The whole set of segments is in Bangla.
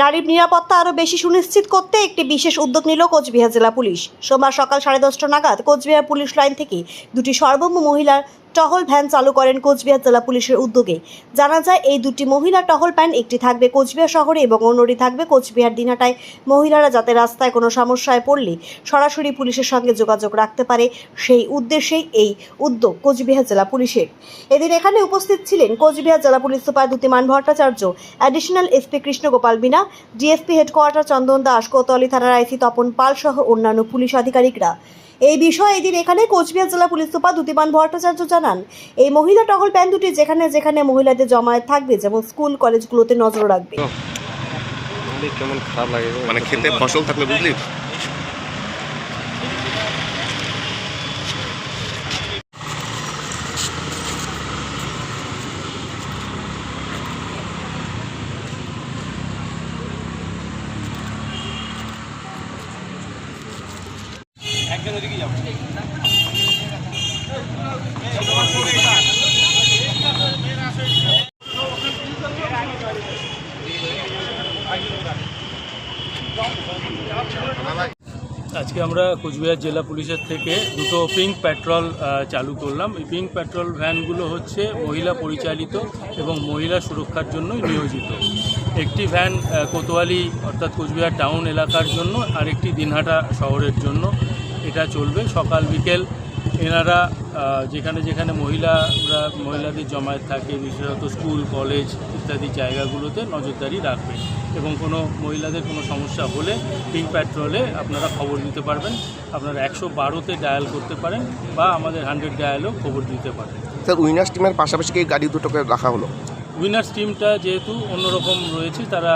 নারীর নিরাপত্তা আরও বেশি সুনিশ্চিত করতে একটি বিশেষ উদ্যোগ নিল কোচবিহার জেলা পুলিশ। সোমবার সকাল সাড়ে দশটা নাগাদ কোচবিহার পুলিশ লাইন থেকে দুটি সর্বম মহিলার টহল ভ্যান চালু করেন কোচবিহার জেলা পুলিশের উদ্যোগে। জানা যায়, এই দুটি মহিলা টহল ভ্যান একটি থাকবে কোচবিহার শহরে এবং অন্যটি থাকবে কোচবিহার দিনাটায় মহিলারা যাতে রাস্তায় কোনো সমস্যায় পড়লে সরাসরি পুলিশের সঙ্গে যোগাযোগ রাখতে পারে, সেই উদ্দেশ্যেই এই উদ্যোগ কোচবিহার জেলা পুলিশের। এদিন এখানে উপস্থিত ছিলেন কোচবিহার জেলা police super Dyutiman Bhattacharya additional SP Krishnagopal বিনা ডিএসপি হেডকোয়ার্টার চন্দন দাস, কোতোয়ালি থানার আইসি তপন পাল সহ অন্যান্য পুলিশ আধিকারিকরা। এই বিষয়ে এদিন এখানে কোচবিহার জেলা পুলিশ সুপার দুতিমান ভট্টাচার্য জানান, এই মহিলা টহল প্যান দুটি যেখানে যেখানে মহিলাদের জমায়েত থাকবে, যেমন স্কুল, কলেজগুলোতে নজর রাখবে। মানে খেতে ফসল থাকলে বুঝলি? আজকে আমরা কোচবিহার জেলা পুলিশের থেকে দুটো পিঙ্ক পেট্রোল চালু করলাম। এই পিঙ্ক পেট্রোল ভ্যানগুলো হচ্ছে মহিলা পরিচালিত এবং মহিলা সুরক্ষার জন্য নিয়োজিত। একটি ভ্যান কোতোয়ালি অর্থাৎ কোচবিহার টাউন এলাকার জন্য আর একটি দিনহাটা শহরের জন্য। এটা চলবে। সকাল, বিকেল এনারা যেখানে যেখানে মহিলারা, মহিলাদের জমায়েত থাকে, বিশেষত স্কুল, কলেজ ইত্যাদি জায়গাগুলোতে নজরদারি রাখবে এবং কোনো মহিলাদের কোনো সমস্যা হলে পিঙ্ক পেট্রোলে আপনারা খবর দিতে পারবেন। আপনারা একশো বারোতে ডায়াল করতে পারেন বা আমাদের হান্ড্রেড ডায়ালও খবর দিতে পারেন। স্যার, উইনার্স টিমের পাশাপাশি গাড়ি দুটোকে রাখা হলো? উইনার্স টিমটা যেহেতু অন্যরকম রয়েছে তারা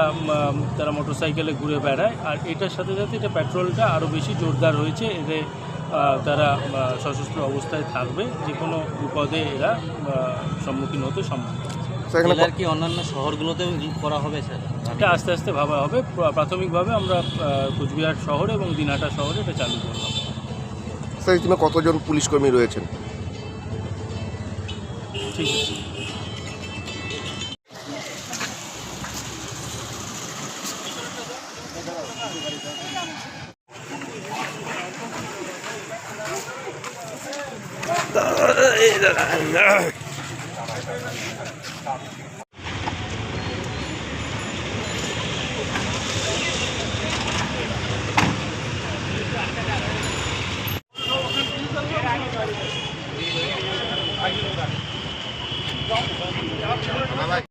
তারা মোটরসাইকেলে ঘুরে বেড়ায়। আর এটার সাথে সাথে এটা পেট্রোলটা আরও বেশি জোরদার হয়েছে। এতে তারা সশস্ত্র অবস্থায় থাকবে। যে কোনো বিপদে এরা সম্মুখীন হতে সম্ভব। স্যার জেলার কি অন্যান্য শহরগুলোতেও করা হবে স্যার? এটা আস্তে আস্তে ভাবা হবে। প্রাথমিকভাবে আমরা কোচবিহার শহরে এবং দিনহাটা শহরে এটা চালু করলাম। স্যার কতজন পুলিশ কর্মী রয়েছেন? ঠিক আছে। Bye-bye.